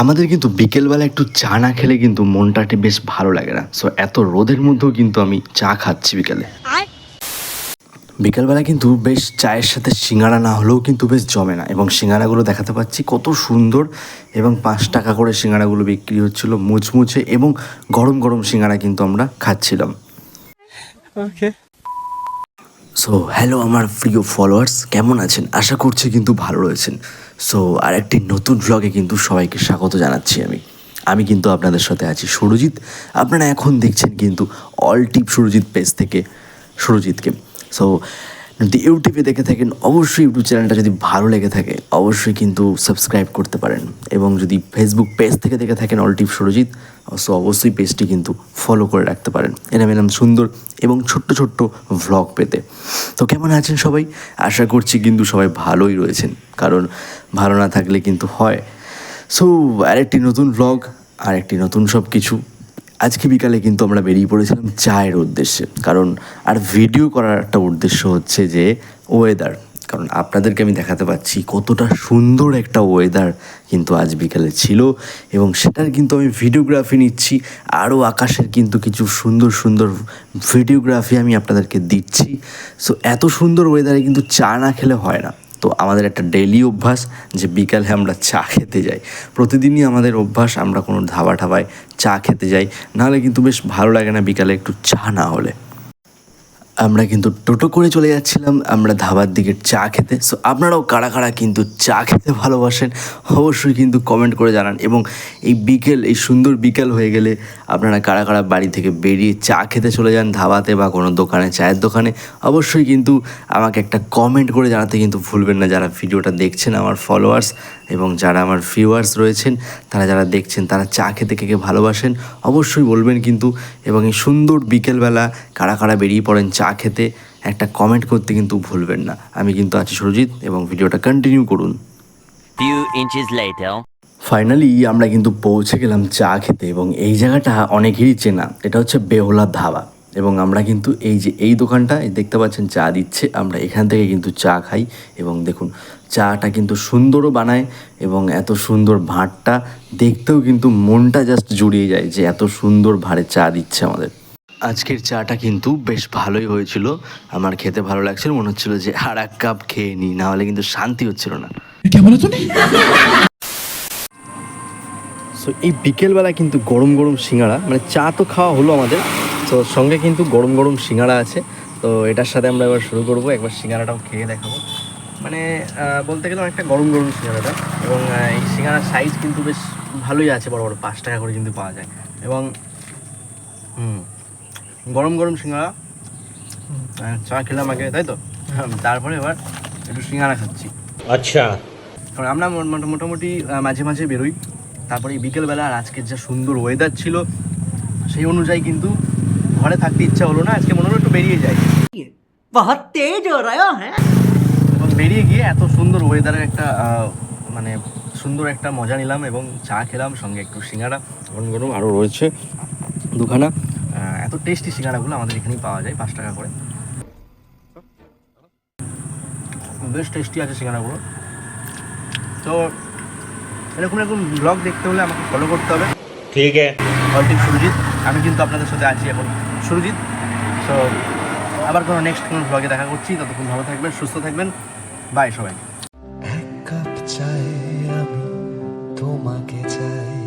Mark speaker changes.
Speaker 1: আমাদের কিন্তু বিকেলবেলা একটু চা না খেলে কিন্তু মনটাটি বেশ ভালো লাগে না। সো এত রোদের মধ্যেও কিন্তু আমি চা খাচ্ছি বিকেলে। বিকেলবেলা কিন্তু বেশ চায়ের সাথে সিঙ্গারা না হলেও কিন্তু বেশ জমে না এবং সিঙ্গারাগুলো দেখাতে পাচ্ছি কত সুন্দর এবং পাঁচ টাকা করে সিঙ্গারাগুলো বিক্রি হচ্ছিল মুচমুচে এবং গরম গরম সিঙ্গারা কিন্তু আমরা খাচ্ছিলাম। সো হ্যালো আমার প্রিয় ফলোয়ার্স কেমন আছেন? আশা করছি কিন্তু ভালো রয়েছেন। সো আর একটি নতুন ব্লগে কিন্তু সবাইকে স্বাগত জানাচ্ছি আমি। আমি কিন্তু আপনাদের সাথে আছি সুরজিৎ। আপনারা এখন দেখছেন কিন্তু অল টিপ সুরজিৎ পেজ থেকে, সুরজিৎকে। সো যদি ইউটিউবে দেখে থাকেন, অবশ্যই ইউটিউব চ্যানেলটা যদি ভালো লেগে থাকে, অবশ্যই কিন্তু সাবস্ক্রাইব করতে পারেন। এবং যদি ফেসবুক পেজ থেকে দেখে থাকেন অল টিপ সুরজিৎ সো অবশ্যই পেজটি কিন্তু ফলো করে রাখতে পারেন। এরম এরম সুন্দর এবং ছোট্ট ছোট্ট ভ্লগ পেতে। তো কেমন আছেন সবাই? আশা করছি কিন্তু সবাই ভালোই রয়েছেন, কারণ ভালো না থাকলে কিন্তু হয়। সো আরেকটি নতুন ভ্লগ আর একটি নতুন সব কিছু আজকে বিকালে কিন্তু আমরা বেরিয়ে পড়েছিলাম চায়ের উদ্দেশ্যে। কারণ আর ভিডিও করার একটা উদ্দেশ্য হচ্ছে যে ওয়েদার কারণ আপনাদেরকে আমি দেখাতে পাচ্ছি কতটা সুন্দর একটা ওয়েদার কিন্তু আজ বিকালে ছিল এবং সেটার কিন্তু আমি ভিডিওগ্রাফি নিচ্ছি। আরও আকাশের কিন্তু কিছু সুন্দর সুন্দর ভিডিওগ্রাফি আমি আপনাদেরকে দিচ্ছি। সো এত সুন্দর ওয়েদারে কিন্তু চা না খেলে হয় না। তো আমাদের একটা ডেলি অভ্যাস যে বিকালে আমরা চা খেতে যাই। প্রতিদিনই আমাদের অভ্যাস আমরা কোনো ধাবা ঠাবায় চা খেতে যাই। নাহলে কিন্তু বেশ ভালো লাগে না বিকালে একটু চা না হলে। আমরা কিন্তু টোটো করে চলে যাচ্ছিলাম, আমরা ধাবার দিকে চা খেতে। সো আপনারাও কারা কারা কিন্তু চা খেতে ভালোবাসেন, অবশ্যই কিন্তু কমেন্ট করে জানান। এবং এই বিকেল, এই সুন্দর বিকেল হয়ে গেলে আপনারা কারা কারা বাড়ি থেকে বেরিয়ে চা খেতে চলে যান, ধাবাতে বা কোনো দোকানে, চায়ের দোকানে, অবশ্যই কিন্তু আমাকে একটা কমেন্ট করে জানাতে কিন্তু ভুলবেন না। যারা ভিডিওটা দেখছেন, আমার ফলোয়ার্স এবং যারা আমার ভিউয়ার্স রয়েছেন, তারা যারা দেখছেন, তারা চা খেতে কে কে ভালোবাসেন, অবশ্যই বলবেন কিন্তু। এবং এই সুন্দর বিকেলবেলা কারা কারা বেরিয়ে পড়েন, চা খেতে একটা কমেন্ট করতে কিন্তু ভুলবেন না। আমি কিন্তু আছি সুরজিৎ এবং ভিডিওটা কন্টিনিউ করুন. ফাইনালি আমরা কিন্তু পৌঁছে গেলাম চা খেতে এবং এই জায়গাটা অনেকেরই চেনা। এটা হচ্ছে বেহলা ধাবা এবং আমরা কিন্তু এই যে এই দোকানটা দেখতে পাচ্ছেন চা দিচ্ছে। আমরা এখান থেকে কিন্তু চা খাই এবং দেখুন চাটা কিন্তু সুন্দরও বানায় এবং এত সুন্দর ভাঁড়টা দেখতেও কিন্তু মনটা জাস্ট জুড়িয়ে যায় যে এত সুন্দর ভাঁড়ে চা দিচ্ছে আমাদের। আজকের চাটা কিন্তু বেশ ভালোই হয়েছিল। আমার খেতে ভালো লাগছিল মনে হচ্ছিল যে আর এক কাপ খেয়ে নি না হলে কিন্তু শান্তি হচ্ছিল না। এই বিকেলবেলা কিন্তু গরম গরম সিঙ্গাড়া মানে চা তো খাওয়া হলো আমাদের তো সঙ্গে কিন্তু গরম গরম সিঙ্গাড়া আছে। তো এটার সাথে আমরা এবার শুরু করব একবার সিঙ্গাড়াটাও খেয়ে দেখাবো। মানে বলতে গেলে অনেকটা গরম গরম সিঙ্গাড়াটা এবং এই সিঙ্গাড়ার সাইজ কিন্তু বেশ ভালোই আছে বড় বড় পাঁচ টাকা করে কিন্তু পাওয়া যায়। এবং হুম গরম গরম সিঙ্গারা হ্যাঁ, চা খেলাম আগে তাই তো? তারপরে এবার একটু সিঙ্গারা খাচ্ছি।
Speaker 2: আচ্ছা।
Speaker 1: কারণ আমরা মোটামুটি মাঝে মাঝে বেরোই। তারপরে বিকেলবেলা আর আজকের যা সুন্দর ওয়েদার ছিল সেই অনুযায়ী কিন্তু ঘরে থাকতে ইচ্ছা হলো না। আজকে মনে হলো একটু বেরিয়ে যাই।
Speaker 3: হ্যাঁ
Speaker 1: এবং বেরিয়ে গিয়ে এত সুন্দর ওয়েদারের একটা মানে সুন্দর একটা মজা নিলাম এবং চা খেলাম সঙ্গে একটু সিঙ্গারা গরম গরম আরও রয়েছে দুখানা। এত টেস্টি সিঙ্গারাগুলো আমাদের এখানেই পাওয়া যায় পাঁচ টাকা করে। বেশ টেস্টি আছে সিঙ্গারাগুলো। তো এরকম এরকম ব্লগ দেখতে হলে আমাকে ফলো করতে হবে।
Speaker 2: ঠিক
Speaker 1: আছে। সুরজিৎ আমি কিন্তু আপনাদের সাথে আছি এখন সুরজিৎ সো আবার কোনো নেক্সট কোনো ব্লগে দেখা করছি ততক্ষণ ভালো থাকবেন সুস্থ থাকবেন। বাই সবাই
Speaker 4: এক কাপ চাই আমি তোমাকে চাই।